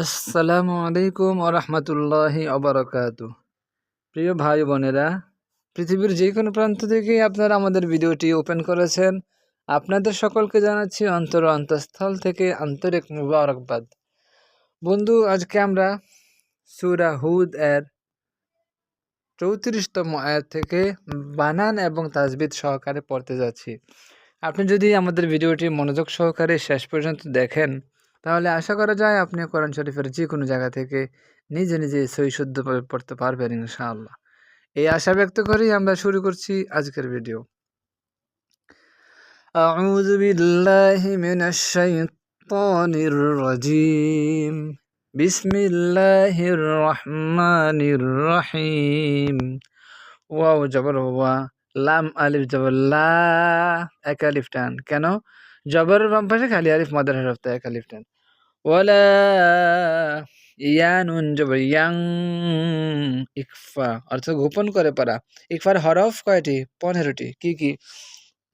আসসালামু আলাইকুম আরহামতুল্লাহি অবরকাত প্রিয় ভাই বোনেরা, পৃথিবীর যে কোনো প্রান্ত থেকে আপনারা আমাদের ভিডিওটি ওপেন করেছেন। আপনাদের সকলকে জানাচ্ছি অন্তর অন্তঃস্থল থেকে আন্তরিক মুবারকবাদ। বন্ধু, আজকে আমরা সুরা হুদ এর চৌত্রিশতম আয়াত থেকে বানান এবং তাজবিদ সহকারে পড়তে যাচ্ছি। আপনি যদি আমাদের ভিডিওটি মনোযোগ সহকারে শেষ পর্যন্ত দেখেন তাহলে আশা করা যায় আপনি কোরআন শরীফের যে কোনো জায়গা থেকে নিজে নিজে সই শুদ্ধভাবে পড়তে পারবেন ইনশাআল্লাহ এই আশা ব্যক্ত করেই আমরা শুরু করছি আজকের ভিডিও أعوذ بالله من الشيطان الرجيم بسم الله الرحمن الرحيم ওয়াও জবর ওয়া লাম আলিফ জবর লা এক আলিফ টান কেন জবরের বাম পাশে খালি আলিফ মাদার হরফ এক আলিফ টান ওয়ালা ইয়ানুন জবর ইয়াং ইকফা অর্থ গোপন করে পারা ইকফার হরফ কয়টি? পনেরোটি। কি কি?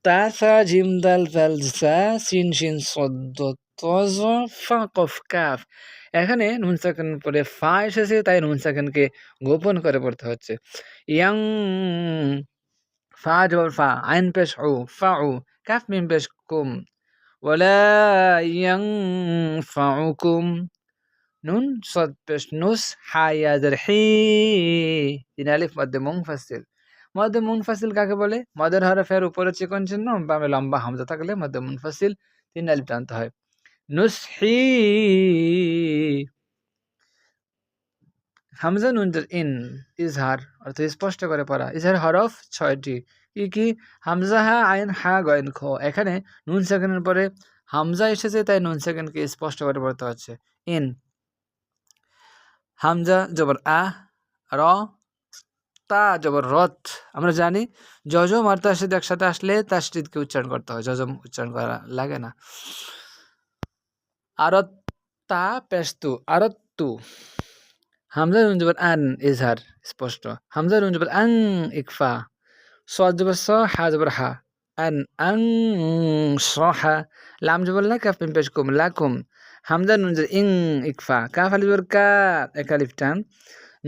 তা, সা, জিম, দাল, জাল, জা, সিন সিন সদ্দ তজ ফা, কফ, কাফ। এখানে নুন সাকেন পরে ফা এসেছে, তাই নুন সাকেনকে গোপন করে পড়তে হচ্ছে। ইয়াং ফা, জবর ফা, আইন পেশ ও ফা ও কাফ, মিম পেশ কুম ইয়াং ফা নুন সদ পেশ নুস হায়াদের হি তিন আলিফ মধ্যে মুংফাসিল মধ্যে মুনফাসিল কাকে বলে? মদের হরফের উপরে চিকন চিহ্ন, বামে লম্বা হামজা থাকলে মধ্যে মুনফাসিল, তিন আলিফ টানতে হয়। নুস নুসহি হামজা নুনজের ইন, ইজহার অর্থ স্পষ্ট করে পড়া। ইজহার হরফ ছয়টি। কি কি? হামজা হা, আইন হা, গয়েন খ। এখানে নুন সেকেন্ডের পরে হামজা এসেছে, তাই নুন সেকেন্ডকে স্পষ্ট করে পড়তে হচ্ছে। ইন। হামজা জবর আ, র, তা জবর রথ আমরা জানি যজম আর তাসিদ একসাথে আসলে তাসিদকে উচ্চারণ করতে হয়। যজম উচ্চারণ করা লাগে না। আরত তা পেস্তু আরত্তু হামজা নুন জবর আন ইজহার, স্পষ্ট। হামজা নুন জবর আং ইকফা। সদ স, হা জবর হা। আন, আং সহা লাম জবর লা কাফ পেশ কুম, লাকুম। হামজা নুন ইং, ইকফা। কাফ আলিফ জবর কা একালিফ টান।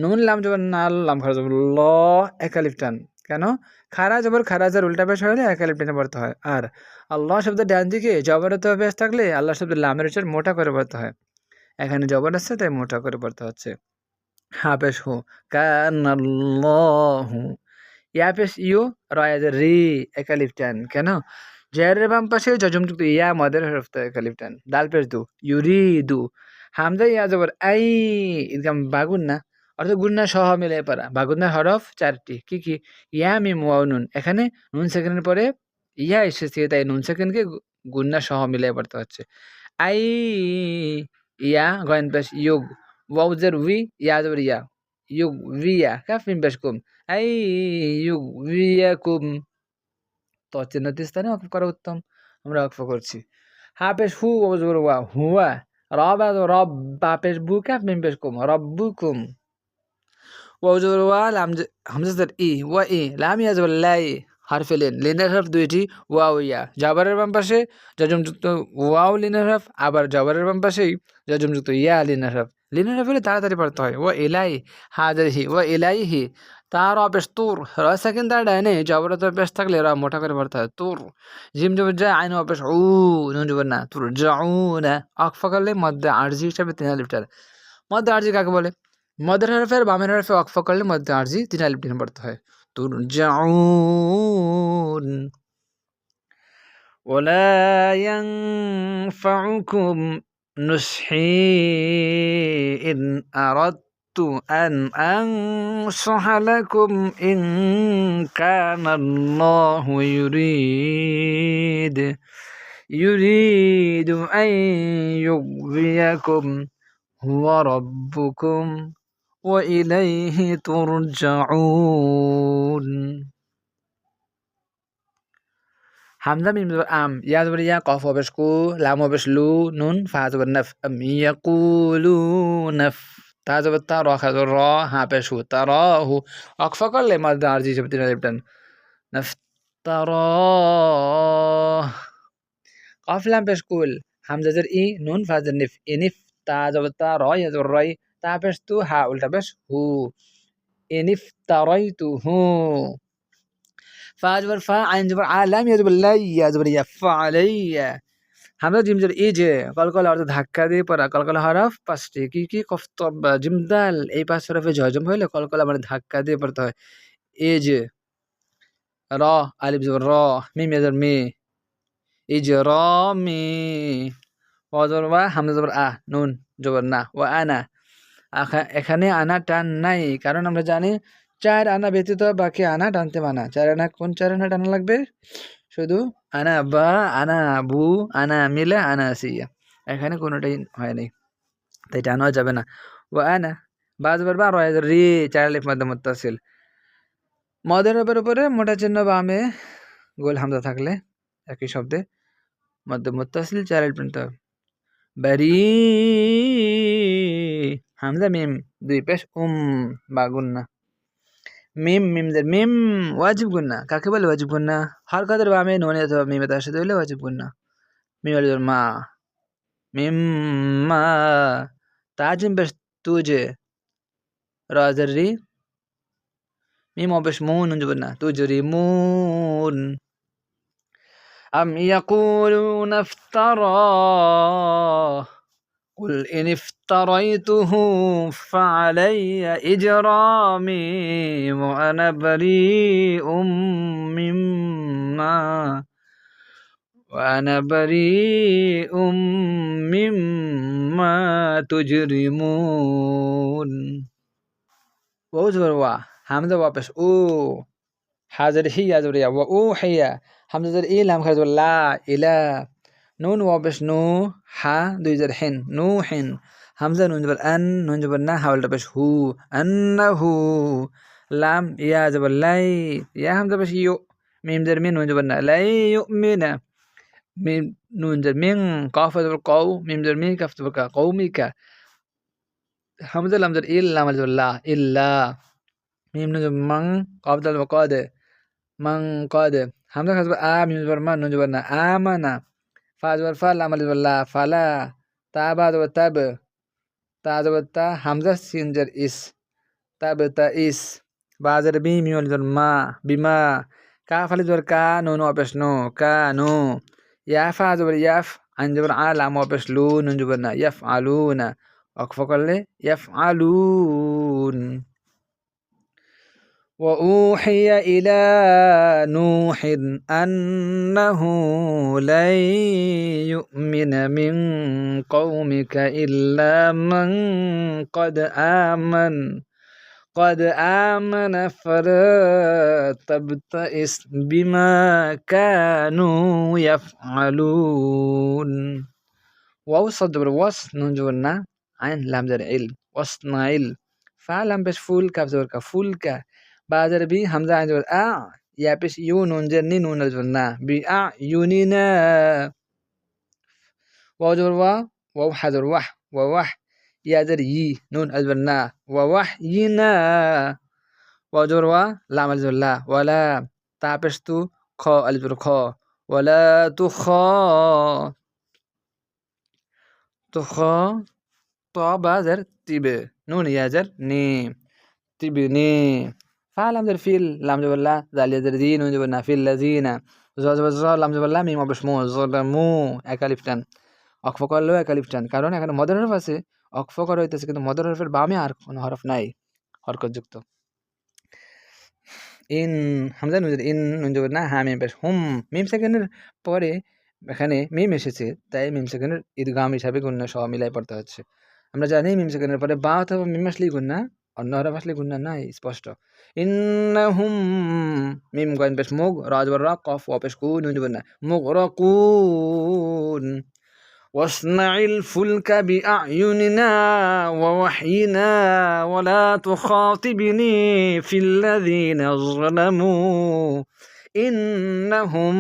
নুন, লাম জবর নাল, লাম খারা জবর ল একালিফ টান। কেন? খারা জবর খারাজের উল্টা পেশ হলে একালিফ টেনে পড়তে হয়। আর আল্লাহ শব্দ ডান দিকে জবরত পেশ থাকলে আল্লাহ শব্দ লামের উচ্চার মোটা করে পড়তে হয়। এখানে জবর আসছে তাই মোটা করে পড়তে হচ্ছে। হা পেশ হু কানাল্লাহু ইয়া পেশ ইউ, রয়াজের রি একালিফ টান কেন? জেরের বাম পাশে যজমযুক্ত ইয়া, মদের হরফ একালিফ টান ডাল পেশ দু ইউরি দু হামজা ইয়া জবর আই, ইদগাম বাগুন না অর্থাৎ গুন্না সহ মিলে পারা বাগুন্নার হরফ চারটি। কি কি? ইয়া, মিম, ওয়াও, নুন। এখানে নুন সেকেন্ডের পরে ইয়া এসেছে, তাই নুন সেকেন্ডকে গুন্না সহ মিলে পড়তে হচ্ছে। আই, ইয়া গয়েন পেশ ইউগ উইয়া কাফ মিম পেশ কুম আই ইউগ উইয়া কুম তো চিহ্নতি স্থানে অক্ফ করা উত্তম আমরা অক্ফ করছি হা পেশ হু ওয়াজবর ওয়া হুয়া রব রব বা পেশ বু কাফ মিম পেশ কুম রব্বুকুম ওয়াজুর ওয়া লাম হামজার ই ওয়া ই লাম ইয়াজবর লাই হারফে লিন লিনের হরফ দুইটি ওয়াও ইয়া জাবারের বাম পাশে যজমযুক্ত ওয়াও লিনের হরফ আবার জাবারের বাম পাশেই যজমযুক্ত ইয়া লিনের হরফ লিনের হরফ হলে তাড়াতাড়ি পড়তে হয় ও এলাই হাজার হি ও এলাই হি তার অপেশ তুর র সেকেন্ড তার ডাইনে জবরত অপেশ থাকলে র মোটা করে পড়তে হয় তুর জিম জবর যায় আইন অপেশ উ নুন জবর না তুর যাউ না অকফা করলে মধ্যে আরজি হিসাবে তিন লিটার মধ্যে আরজি কাকে বলে মদের হরফের বামের হরফে ওয়াকফা করলে মধ্যে আরজি তিন আলিফ টেনে পড়তে হয় তুরজাউন ولا ينفعكم نصحي إن أردت أن أنصح لكم إن كان الله يريد يريد أن يغويكم هو ربكم وإليه ترجعون. হামজা মিম জবর আম ইয়া জবর ইয়া কফ হবেশ কু লাম হবেশ লু নুন ফা জবর নফ আম ইয়াকুলু নফ তা জবর তা র খা র হা পেশ হু তা র হু অকফা করলে মাদ্দা আরজি জবর তিন লিপটান নফ তা র কফ লাম পেশ কুল হামজা জের ই নুন ফা জের নিফ ইনিফ তা জবর তা রয় জবর রয় তা পেশ তু হা উল্টা পেশ হু ইনিফ তারই তু হু ফা জবর ফা আইন জবর আলাম ইয়া জবর লাই ইয়া জবর ইয়া ফালাইয়া হামজা জিম জবর এই যে কলকলা অর্থ ধাক্কা দিয়ে পড়া কলকলা হরফ পাঁচটি কি কি কফতব জিমদাল এই পাঁচ হরফে জজম হইলে কলকলা মানে ধাক্কা দিয়ে পড়তে হয় এই যে র আলিফ জবর র মিম ইয়া জবর মি এই যে র মি জবর ওয়া হামজা জবর আ নুন জবর না ওয়া আনা এখানে আনা টান নাই কারণ আমরা জানি চার আনা ব্যতীত বাকি আনা টানতে মানা। চার আনা, কোন চার আনা টানা লাগবে? শুধু আনা বা, আনা বু আনা মিলে, আনা সিয়া এখানে কোনোটাই হয় নাই। তাই টানাও যাবে না। ও আনা বাজ বারবার রয় রি চার লিফ মধ্যে মুত্তাসিল। মদের উপর উপরে মোটা চিহ্ন বামে গোল হামদা থাকলে একই শব্দে মধ্য মুত্তাসিল, চার লিফ প্রিন্ট বারি। হামজা, মিম, দুই পেশ, উম বাগুন গুন্না। মিম মিমদের মিম ওয়াজিব গুন্না কাকে বলে ওয়াজিব গুন্না হর কাদের বামে নুনে অথবা মিমে তার সাথে হলে ওয়াজিব গুন্না মিম আলিজর মা মিম মা তাজিম পেশ তুজে রাজার রি মিম অবেশ মুন গুন্না তুজরি মুন أم يقولون افتراه قل إن افتريته فعلي إجرامي وأنا بريء مما وأنا بريء مما تجرمون. وأزبر وا حمزة وابس أو حاضر هي يا وأوحي حمزة زر لام خرج لا إلى নুন ওয়াবেশ নু হা দুই জার হেন নু হেন হামজা নুন জবর আন নুন জবর না হাওয়ালটা পেশ হু আন্না হু লাম ইয়া জবর লাই ইয়া হামজা পেশ ইউ মিম জার মিন নুন জবর না লাই ইউ মিনা মিম নুন জার মিং কাফ জবর কাউ মিম জার মি কাফ জবর কা কৌমিকা হামজা লাম জার ইল লাম জবর লা ইল্লা মিম নুন জবর মাং কাফ জবর কদ মাং কদ হামজা খাস আ মিম জবর মা নুন জবর না আমানা ফা জবর ফা লাম আলিফ লা ফালা তা বা জবর তাব তা জবর তা হামজা সিন জের ইস তাব তা ইস বা জের বি মি আলিফ মা বিমা কা ফালি জবর কা নো নো অপেশ নো কা নো ইয়া ফা জবর ইয়াফ আন জবর আ লাম অপেশ লু নুন জবর না ইয়াফ আলুনা অকফ করলে ইয়াফ আলুন وأوحي إلى نوح أنه لن يؤمن من قومك إلا من قد آمن. قد آمن فلا تبتئس بما كانوا يفعلون. وأوصد صدر وصل عن لامدر علم وصل علم فعلا بشفول كفزور كفول فولك বাজার বি হামজা আইন জবর আ ইয়া পেশ ইউ নুন জের নি নুন জবর না বি আ ইউনি না ওয়াও জবর ওয়া ওয়াও হাজর ওয়াহ ওয়া ওয়াহ ইয়া জের ই নুন আজবর না ওয়া ওয়াহ ই না ওয়াও জবর ওয়া লাম আজবর লা ওয়ালা তা পেশ তু খ আলিজবর খ ওয়ালা তু খ তু খ ত বাজার তিবে নুন ইয়াজার নি তিবে নি ফাল আমজের ফিল লামজবল্লা জালিয়াজের জিন উজবন্না ফিল লাজিনা জজবজল লামজবল্লা মিম অবসমু জলমু একালিফটান অক্ফ করলেও একালিফটান কারণ এখানে মদর হরফ আছে অক্ফ করা হইতেছে কিন্তু মদর হরফের বামে আর কোনো হরফ নাই হরকতযুক্ত ইন হামজা নুজুর ইন নুজুর না হা মিম পেশ হুম মিম সেকেন্ডের পরে এখানে মিম এসেছে তাই মিম সেকেন্ডের ঈদগাম হিসাবে গুন্না সহ মিলাই পড়তে হচ্ছে আমরা জানি মিম সেকেন্ডের পরে বা অথবা মিম আসলেই গুন্না অন্য হরফ আসলে গুন্না নাই স্পষ্ট ইন্নাহুম মিম গয়েন পেশ মুগ রাজ বর রা কফ ওয়া পেশ কুন নুন না মুগরাকুন واصنع الفلك بأعيننا ووحينا ولا تخاطبني في الذين ظلموا إنهم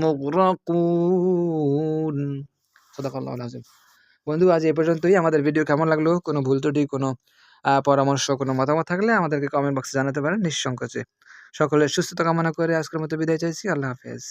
مغرقون صدق الله العظيم বন্ধু আজ এই পর্যন্তই আমাদের ভিডিও কেমন লাগলো কোনো ভুল ত্রুটি কোনো পরামর্শ, কোনো মতামত থাকলে আমাদেরকে কমেন্ট বক্সে জানাতে পারেন, নিঃসংকোচে। সকলের সুস্থতা কামনা করে আজকের মতো বিদায় চাইছি, আল্লাহ হাফেজ।